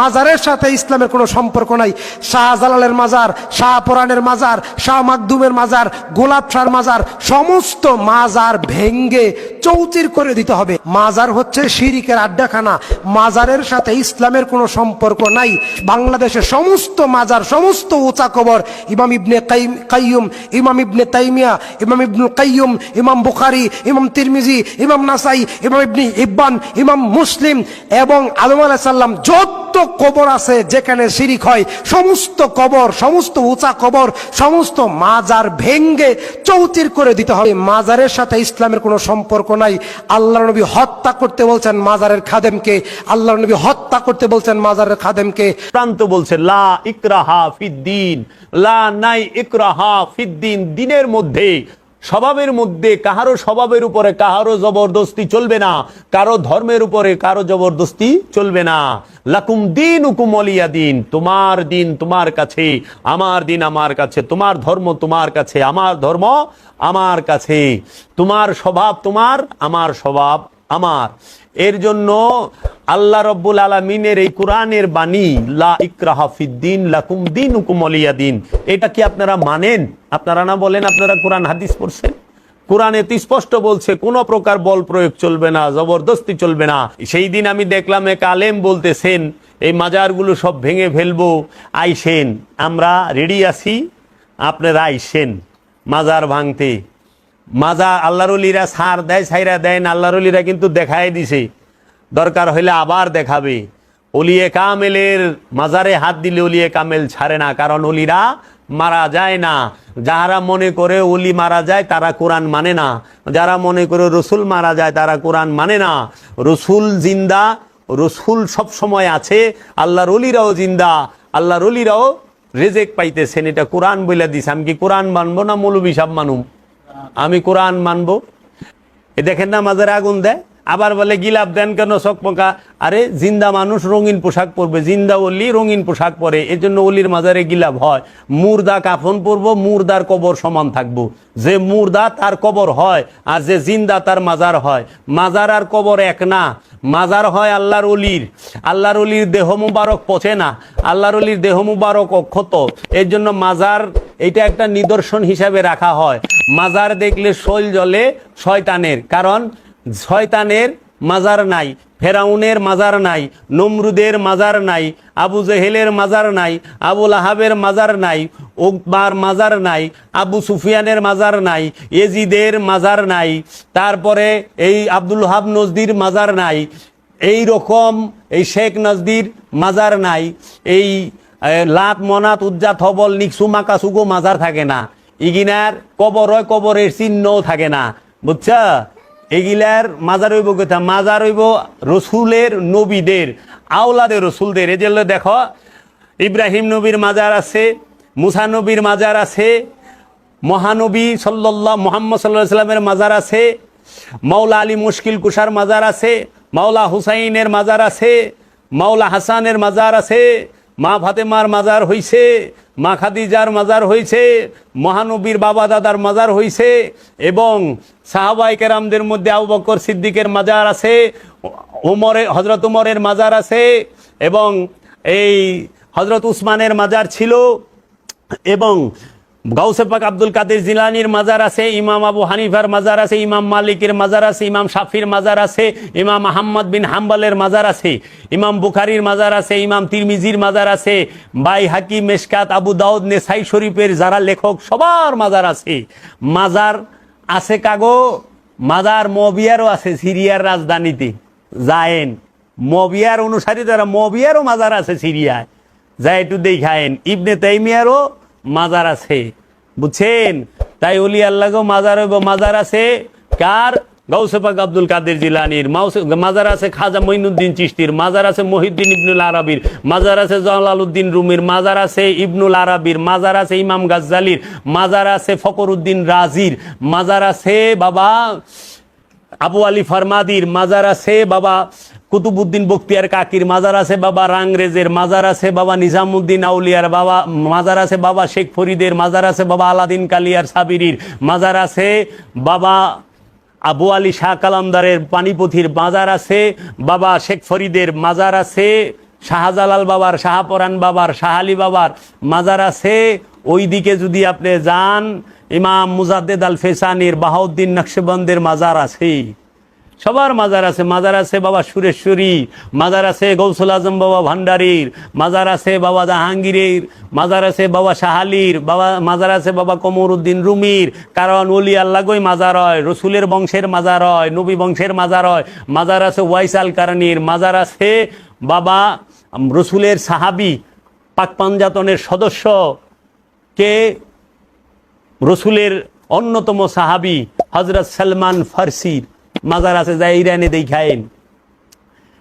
মাজারের সাথে ইসলামের কোনো সম্পর্ক নাই। শাহজালালের মাজার শাহপরানের মাজার, শাহ মাকদুমের মাজার, গোলাপ শাহর মাজার, সমস্ত মাজার ভেঙ্গে চৌচির করে দিতে হবে। মাজার হচ্ছে শিরিকের আড্ডাখানা। মাজারের সাথে ইসলামের কোনো সম্পর্ক নাই। বাংলাদেশের সমস্ত মাজার, সমস্ত উঁচা কবর, ইমাম ইবনে কাইয়ুম, ইমাম ইবনে তাইমিয়া, ইমাম ইবনুল কাইয়ুম, ইমাম বুখারি, ইমাম তিরমিজি, ইমাম নাসাই, ইমাম ইবনি ইব্বান ইমাম মুসলিম এবং আলম আলাহ সাল্লাম যত কবর আছে যেখানে শিরিক হয়। সমস্ত কবর, সমস্ত উঁচা কবর, সমস্ত মাজার ভেঙ্গে চৌচির করে দিতে হবে। মাজারের সাথে ইসলামের কোনো সম্পর্ক নাই। আল্লাহ নবী হত্যা করতে বলছেন মাজারের খাদেমকে। আল্লাহ নবী হত্যা করতে বলছেন মাজারের খাদেমকে। প্রান্ত বলছে, লা ইকরাহা ফিদ্দিন লা নাই ইকরাহা ফিদ্দিন দিনের মধ্যে স্বভাবের মধ্যে কাহারো স্বভাবের উপরে কাহারো জবরদস্তি চলবে না, কারও ধর্মের উপরে কারও জবরদস্তি চলবে না। লাকুম দিন উকুম অলিয়া দিন, তোমার দিন তোমার কাছে, আমার দিন আমার কাছে, তোমার ধর্ম তোমার কাছে, আমার ধর্ম আমার কাছে। তোমার স্বভাব তোমার, আমার স্বভাব আমার। এর জন্য আল্লাহ রব্বুল আলমিনের এই কোরআনের বাণী, লা ইকরাহা ফিদ্দিন লাকুম দিন দিন। এটা কি আপনারা মানেন? আপনারা না বলেন আপনারা কোরআন, হাদিস পড়ছেন? কোরআনে তো স্পষ্ট বলছে, কোনো প্রকার বল প্রয়োগ চলবে না, জবরদস্তি চলবে না। সেই দিন আমি দেখলাম এক আলেম বলতেছেন, এই মাজারগুলো সব ভেঙে ফেলব, আইসেন। আমরা রেডি আছি, আপনারা আইসেন মাজার ভাঙতে। মাজা আল্লাহরুলিরা সার দেয় সাইরা দেয় না আল্লাহরুলিরা কিন্তু দেখাই দিছে। দরকার হইলে আবার দেখাবে। অলিয়ে কামেলের মাজারে হাত দিলে অলিয়ে কামেল ছাড়ে না, কারণ অলিরা মারা যায় না। যারা মনে করে অলি মারা যায়, তারা কোরআন মানে না। যারা মনে করে রসুল মারা যায়, তারা কোরআন মানে না। রসুল জিন্দা, রসুল সব সময় আছে, আল্লাহর অলিরাও জিন্দা। আল্লাহর অলিরাও রেজেক পাইতেছেন, এটা কোরআন বলে দিস আমি কি কোরআন মানবো না মৌলবী সাহ মানুম? আমি কোরআন মানবো। এ দেখেন না, মাঝের আগুন দেয়। আবার বলে, গিলাপ দেন কেন চকমকা আরে, জিন্দা মানুষ রঙিন পোশাক পরবে। জিন্দা অলি রঙিন পোশাক পরে। এর জন্য অলির মাজারে গিলাপ হয়। মুর্দা কাফন পরবো, মুর্দার কবর সমান থাকব। যে মুর্দা তার কবর হয়, আর যে জিন্দা তার মাজার হয়। মাজার আর কবর এক না। মাজার হয় আল্লাহর অলির। আল্লাহর অলির দেহ মুবারক পচে না। আল্লাহর অলির দেহ মুবারক অক্ষত। এর জন্য মাজার এটা একটা নিদর্শন হিসাবে রাখা হয়। মাজার দেখলে শৈল জলে শয়তানের কারণ শয়তানের মাজার নাই ফেরাউনের মাজার নাই নমরুদের মাজার নাই আবু জেহেলের মাজার নাই আবুল আহাবের মাজার নাই উকবার মাজার নাই আবু সুফিয়ানের মাজার নাই এজিদের মাজার নাই তারপরে এই আব্দুল হাব নজদির মাজার নাই এই রকম এই শেখ নজদির মাজার নাই এই লাত মনাত উজ্জাত হবল নিকসু মাকাসুগো মাজার থাকে না ইগিনার কবর হয় কবরের চিহ্নও থাকে না, বুঝছা? এগিলার মাজার হইব কথা? মাজার হইব রসুলের নবীদের, আওলাদের রসুলদের। যে দেখো, ইব্রাহিম নবীর মাজার আছে, মুসা নবীর মাজার আছে, মহানবী সাল্লাহ মোহাম্মদ সাল্লাহ সাল্লামের মাজার আছে, মাওলা আলী মুশকিল কুষার মাজার আছে, মাওলা হুসাইনের মাজার আছে, মাওলা হাসানের মাজার আছে মা ফাতেমার মাজার হইছে, মা খাদিজার মাজার হইছে, মহানবীর বাবা দাদার মাজার হইছে এবং সাহাবাই কেরামদের মধ্যে আবু বকর সিদ্দিকের মাজার আছে উমরে হজরত উমরের মাজার আছে এবং এই হজরত উসমানের মাজার ছিল এবং গাউসে পাক আব্দুল কাদের জিলানির মাজার আছে, ইমাম আবু হানিফার মাজার আছে, ইমাম মালিকের মাজার আছে, ইমাম শাফির মাজার আছে, ইমাম আহম্মদ বিন হাম্বালের মাজার আছে, ইমাম বুখারির মাজার আছে, ইমাম তিরমিজির মাজার আছে বাই হাকি মেশকাত, আবু দাউদ নেসাই শরীফের যারা লেখক, সবার মাজার আছে। মাজার আছে কাগো, মাজার মবিয়ারও আছে, সিরিয়ার রাজধানীতে। যায়েন, মবিয়ার অনুসারী যারা, মবিয়ারও মাজার আছে সিরিয়ায়। যা একটু দেখায়েন, ইবনে তাইমিয়ারও মাজার আছে। বুঝছেন? তাই অলি আল্লাহকেও মাজার হইব, মাজার আছে। কার? গৌসেপাক আব্দুল কাদের জিলানির। মাজার আছে খাজা মঈনুদ্দিন চিশতির। মাজার আছে মহিউদ্দিন ইবনুল আরবির। মাজার আছে জালালউদ্দিন রুমির। মাজার আছে ইবনুল আরবির। মাজার আছে ইমাম গাজ্জালির। মাজার আছে ফকরউদ্দিন রাজির। মাজার আছে বাবা আবু আলী ফারমাদির। মাজার আছে বাবা কুতুবুদ্দিন বক্তিয়ার কাকির মাজার আছে বাবা রাংরেজের মাজার আছে বাবা নিজামুদ্দিন আউলিয়ার বাবা মাজার আছে বাবা শেখ ফরিদের মাজার আছে বাবা আলাদিন কালিয়ার সাবিরির মাজার আছে বাবা আবু আলী শাহ কালামদারের পানিপথির মাজার আছে বাবা শেখ ফরিদের মাজার আছে শাহজালাল বাবার শাহপরান বাবার শাহালি বাবার মাজার আছে। ওই দিকে যদি আপনি যান, ইমাম মুজাদ্দেদ আল ফেসানির বাহাউদ্দিন নকশবন্দের মাজার আছে সবার মাজার আছে মাজার আছে বাবা সুরেশ্বরী, মাজার আছে গৌসুল আজম বাবা ভান্ডারীর, মাজার আছে বাবা জাহাঙ্গীরের, মাজার আছে বাবা শাহালির বাবা, মাজার আছে বাবা কমরউদ্দিন রুমির, কারণ অলি আল্লাগই মাজার হয়, রসুলের বংশের মাজার হয়, নবী বংশের মাজার হয়, মাজার আছে ওয়াইস আল কারানির মাজার আছে বাবা রসুলের সাহাবি, পাক পাঞ্জাতনের সদস্য, কে? রসুলের অন্যতম সাহাবি হজরত সালমান ফার্সির। মাজার আছে যা ইরানে দেখায়েন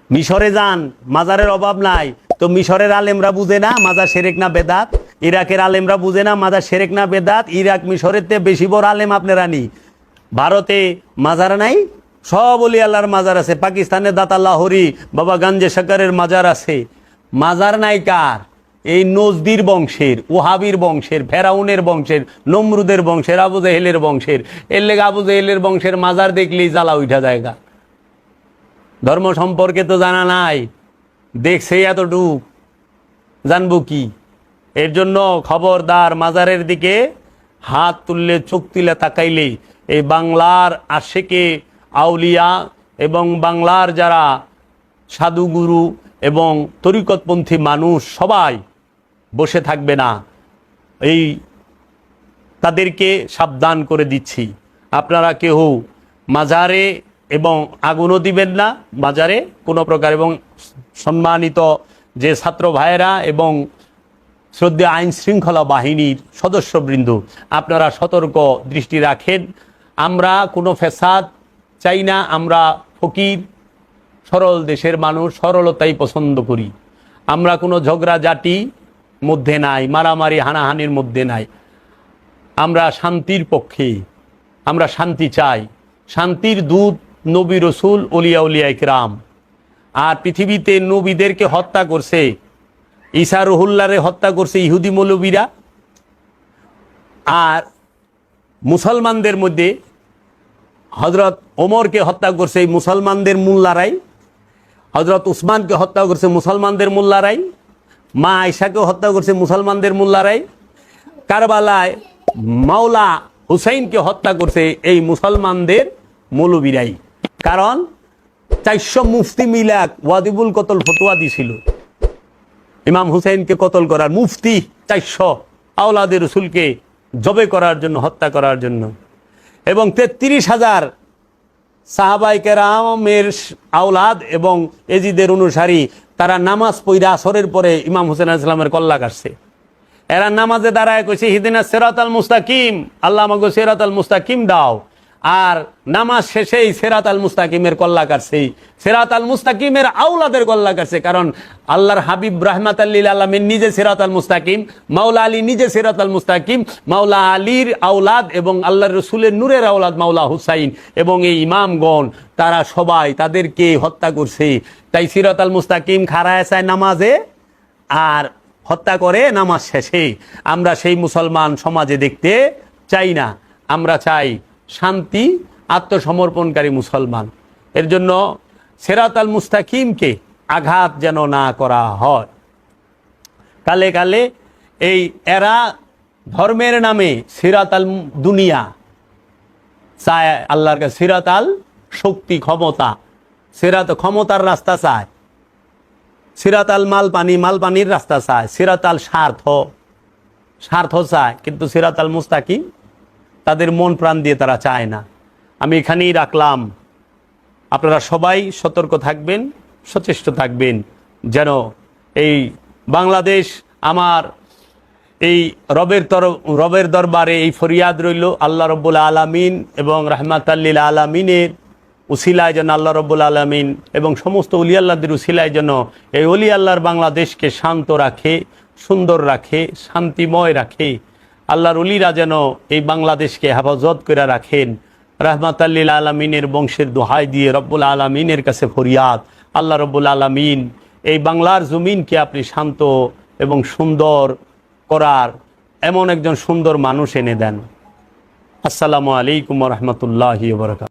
মিশরে যান, মাজারের অভাব নাই। তো মিশরের আলেমরা বুঝে না মাজার সেরেক না বেদাত? ইরাকের আলেমরা বুঝে না মাজার সেরেক না বেদাত? ইরাক মিশরের তে বেশি বড় আলেম আপনারা নি। ভারতে মাজার নাই, সব অলি আল্লাহর মাজার আছে। পাকিস্তানের দাতা লাহরি, বাবা গাঞ্জে শাকারের মাজার আছে। মাজার নাই কার? এই নজদির বংশের, ওহাবির বংশের, ফেরাউনের বংশের, নমরুদের বংশের, আবু জেহেলের বংশের, এর লেগে আবু জেহেলের বংশের মাজার দেখলেই জ্বালা উঠা জায়গা। ধর্ম সম্পর্কে তো জানা নাই, দেখছে এতটুক, জানব কি? এর জন্য খবরদার মাজারের দিকে হাত তুললে, চোখ তুলে তাকাইলে এই বাংলার আশেকে আউলিয়া এবং বাংলার যারা সাধুগুরু এবং তরিকতপন্থী মানুষ সবাই বসে থাকবে না। এই তাদেরকে সাবধান করে দিচ্ছি। আপনারা কেউ মাজারে এবং আগুনও দিবেন না, মাজারে কোনো প্রকার এবং সম্মানিত যে ছাত্র ভাইয়েরা এবং শ্রদ্ধা আইন শৃঙ্খলা বাহিনীর সদস্যবৃন্দ, আপনারা সতর্ক দৃষ্টি রাখেন। আমরা কোনো ফেসাদ চাই না, আমরা ফকির সরল দেশের মানুষ সরলতাই পছন্দ করি। আমরা কোনো ঝগড়া জাতি মধ্যে নাই, মারামারি হানাহানির মধ্যে নাই। আমরা শান্তির পক্ষে, আমরা শান্তি চাই। শান্তির দূত নবী রসুল অলিয়া উলিয়া ইকরাম। আর পৃথিবীতে নবীদেরকে হত্যা করছে, ঈসা রহুল্লারে হত্যা করছে ইহুদি মৌলবীরা। আর মুসলমানদের মধ্যে হজরত ওমরকে হত্যা করছে এই মুসলমানদের মোল্লারাই। হজরত উসমানকে হত্যা করছে মুসলমানদের মোল্লারাই, মা আয়সাকে হত্যা করছে মুসলমানদের মোল্লারাই, কারবালায় মাওলা হুসাইনকে হত্যা করছে এই মুসলমানদের মৌলবীরাই। কারণ চারশো মুফতি মিলাক ওয়াদিবুল কতল ফতোয়া দিছিল। ইমাম হুসাইনকে কতল করার মুফতি চারশো আওলাদের রসুলকে জবে করার জন্য, হত্যা করার জন্য। এবং তেত্রিশ হাজার সাহাবাই কেরামের আওলাদ এবং এজিদের অনুসারী, তারা নামাজ পইরা আসরের পরে ইমাম হুসেন ইসলামের কল্লা কাটছে এরা নামাজে দাঁড়ায় কইছে হিদিনা সেরাত আল মুস্তাকিম, আল্লাহ আমাকে সেরাত আল মুস্তাকিম দাও। আর নামাজ শেষেই সেরাত আল মুস্তাকিমের কল্লা কাটছে। সেরাত আল মুস্তাকিমের আউলাদের কল্লা কাটছে, কারণ আল্লাহর হাবিব রাহমাত আল্লিল আলমের নিজে সেরাত আল মুস্তাকিম, মাওলা আলী নিজে সেরাত আল মুস্তাকিম, মাওলা আলীর আউলাদ এবং আল্লাহর রসুলের নূরের আউলাদ মাওলা হুসাইন এবং এই ইমামগণ, তারা সবাই তাদেরকে হত্যা করছে। তাই সিরাত আল মুস্তাকিম খারায় চায় নামাজে আর হত্যা করে নামাজ শেষে। আমরা সেই মুসলমান সমাজে দেখতে চাই না। আমরা চাই শান্তি, আত্মসমর্পণকারী মুসলমান। এর জন্য সেরাত আল মুস্তাকিমকে আঘাত যেন না করা হয়। কালে কালে এই এরা ধর্মের নামে সিরাত আল দুনিয়া, চায় আল্লাহর কাছে সিরাত আল শক্তি, ক্ষমতা। সিরাত ক্ষমতার রাস্তা চায়। সিরাত আল মাল পানি মাল পানির রাস্তা চায়। সিরাত আল স্বার্থ স্বার্থ চায়। কিন্তু সিরাত আল মুস্তাকিম তাদের মন প্রাণ দিয়ে তারা চায় না। আমি এখানেই রাখলাম। আপনারা সবাই সতর্ক থাকবেন, সচেষ্ট থাকবেন যেন এই বাংলাদেশ আমার এই রবের তর রবের দরবারে এই ফরিয়াদ রইল। আল্লাহ রব্বুল আলমিন এবং রহমাত আল্লিল আলমিনের উসিলায় যেন আল্লাহ রব্বুল আলমিন এবং সমস্ত উলি আল্লাহদের উসিলায় যেন এই অলি আল্লাহর বাংলাদেশকে শান্ত রাখে, সুন্দর রাখে, শান্তিময় রাখে। আল্লাহর উলিরা যেন এই বাংলাদেশকে হেফাজত করে রাখেন। রহমাত আল্লিল আলমিনের বংশের দোহাই দিয়ে রব্বুল আলমিনের কাছে ফরিয়াদ। আল্লাহ রব্বুল আলমিন এই বাংলার জমিনকে আপনি শান্ত এবং সুন্দর করার এমন একজন সুন্দর মানুষ এনে দেন। আসসালামু আলাইকুম রহমতুল্লাহ বরকাত